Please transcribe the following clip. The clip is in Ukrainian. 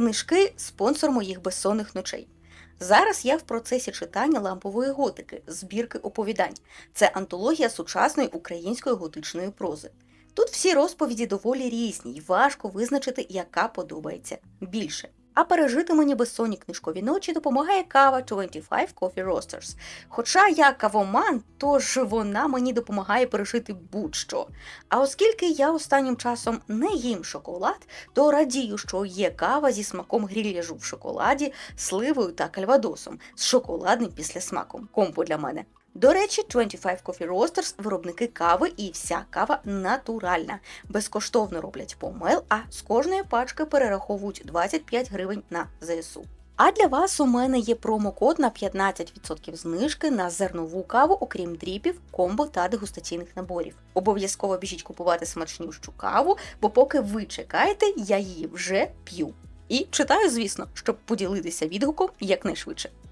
Книжки спонсор моїх безсонних ночей. Зараз я в процесі читання лампової готики, збірки оповідань. Це антологія сучасної української готичної прози. Тут всі розповіді доволі різні, і важко визначити, яка подобається більше. А пережити мені безсонні книжкові ночі допомагає кава 25 Coffee Roasters. Хоча я кавоман, тож вона мені допомагає пережити будь-що. А оскільки я останнім часом не їм шоколад, то радію, що є кава зі смаком гріляжу в шоколаді, сливою та кальвадосом з шоколадним післясмаком. Комбо для мене. До речі, 25 Coffee Roasters – виробники кави і вся кава натуральна. Безкоштовно роблять помел, а з кожної пачки перераховують 25 гривень на ЗСУ. А для вас у мене є промокод на 15% знижки на зернову каву, окрім дріпів, комбо та дегустаційних наборів. Обов'язково біжіть купувати смачнющу каву, бо поки ви чекаєте, я її вже п'ю. І читаю, звісно, щоб поділитися відгуком якнайшвидше.